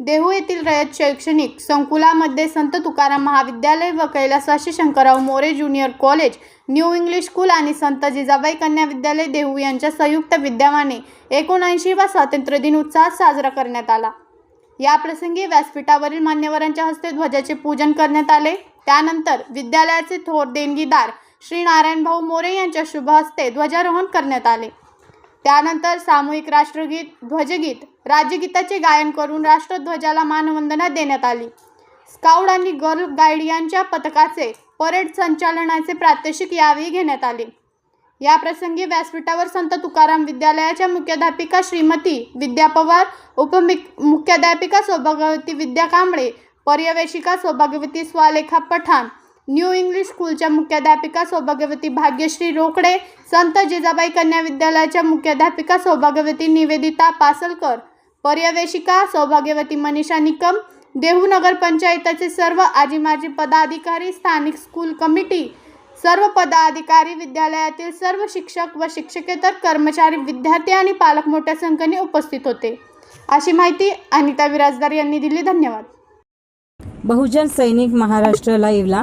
देहू येथील रयत शैक्षणिक संकुलामध्ये संत तुकाराम महाविद्यालय व कैलासवासी Shankarrao More junior college new English school आणि संत जिजाबाई कन्या विद्यालय देहू यांच्या संयुक्त विद्यमाने एकोणऐंशीवा स्वातंत्र्य दिन उत्साहात साजरा करण्यात आला. या प्रसंगी व्यासपीठावरील मान्यवरांच्या हस्ते ध्वजाचे पूजन करण्यात आले. त्यानंतर विद्यालयाचे थोर देणगीदार श्री नारायणभाऊ मोरे यांच्या शुभ हस्ते ध्वजारोहण करण्यात आले. त्यानंतर सामूहिक राष्ट्रगीत ध्वजगीत राज्यगीताचे गायन करून राष्ट्रध्वजाला मानवंदना देण्यात आली. स्काउट आणि गर्ल गाईड यांच्या पथकाचे परेड संचालनाचे प्रात्यक्षिक यावेळी घेण्यात आले. या प्रसंगी व्यासपीठावर संत तुकाराम विद्यालयाच्या मुख्याध्यापिका श्रीमती विद्या पवार उपमुख मुख्याध्यापिका सौभाग्यवती विद्या कांबळे पर्यवेशिका सौभाग्यवती स्वालेखा पठाण न्यू इंग्लिश स्कूलच्या मुख्याध्यापिका सौभाग्यवती भाग्यश्री रोकडे संत जिजाबाई कन्या विद्यालयाच्या मुख्याध्यापिका सौभाग्यवती निवेदिता पासलकर पर्यवेशिका सौभाग्यवती मनीषा निकम देहू नगर पंचायताचे सर्व आजी माजी पदाधिकारी स्थानिक स्कूल कमिटी सर्व पदाधिकारी विद्यालयातील सर्व शिक्षक व शिक्षकेतर कर्मचारी विद्यार्थी आणि पालक मोठ्या संख्येने उपस्थित होते. अशी माहिती अनिता विराजदार यांनी दिली. धन्यवाद. बहुजन सैनिक महाराष्ट्र लाईव्हला